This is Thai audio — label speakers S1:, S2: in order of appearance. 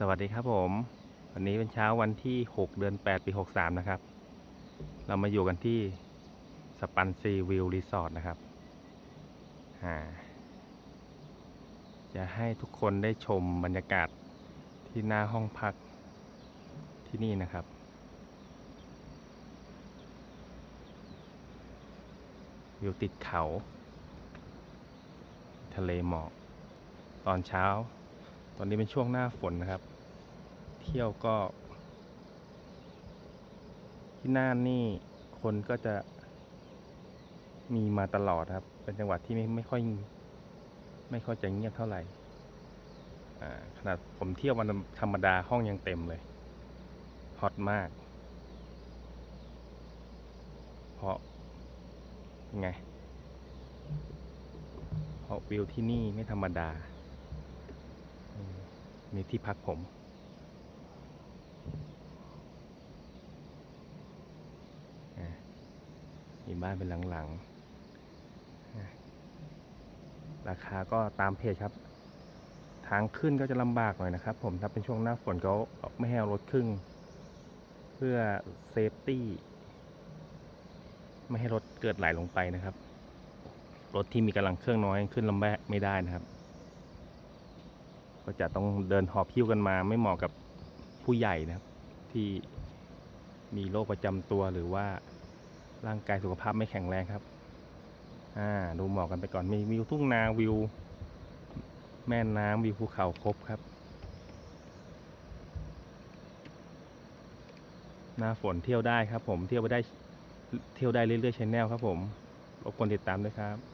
S1: สวัสดีครับผม วันนี้เป็นเช้าวันที่ 6 เดือน 8 ปี 63 นะครับ เรามาอยู่กันที่สปันซีวิวรีสอร์ทนะครับ จะให้ทุกคนได้ชมบรรยากาศที่หน้าห้องพักที่นี่นะครับ วิวติดเขา ทะเลหมอกตอนเช้า ตอนนี้เป็นช่วงหน้าฝนนะครับ เที่ยวก็ ที่น่านนี่คนก็จะมีมาตลอดครับ เป็นจังหวัดที่ไม่ไม่ค่อย ไม่ค่อยจะเงียบเท่าไหร่ขนาดผมเที่ยววันธรรมดาห้องยังเต็มเลยฮอตมาก เพราะไงเพราะวิวที่นี่ไม่ธรรมดา มีที่พักผม มีบ้านเป็นหลังๆ ราคาก็ตามเพจครับ ทางขึ้นก็จะลำบากหน่อยนะครับผม ถ้าเป็นช่วงหน้าฝนเขาไม่ให้เอารถขึ้น เพื่อเซฟตี้ไม่ให้รถเกิดไหลลงไปนะครับ รถที่มีกำลังเครื่องน้อยขึ้นลำบกไม่ได้นะครับ ก็จะต้องเดินหอบพิ้วกันมาไม่เหมาะกับผู้ใหญ่นะครับที่มีโรคประจำตัวหรือว่าร่างกายสุขภาพไม่แข็งแรงครับ อ่า ดูหมอกกันไปก่อน มีวิวทุ่งนาวิว แม่น้ำวิวภูเขาครบครับ หน้าฝนเที่ยวได้ครับผม เที่ยวไปได้ เที่ยวได้เรื่อยๆชแนลครับผม รบกวนติดตามด้วยครับ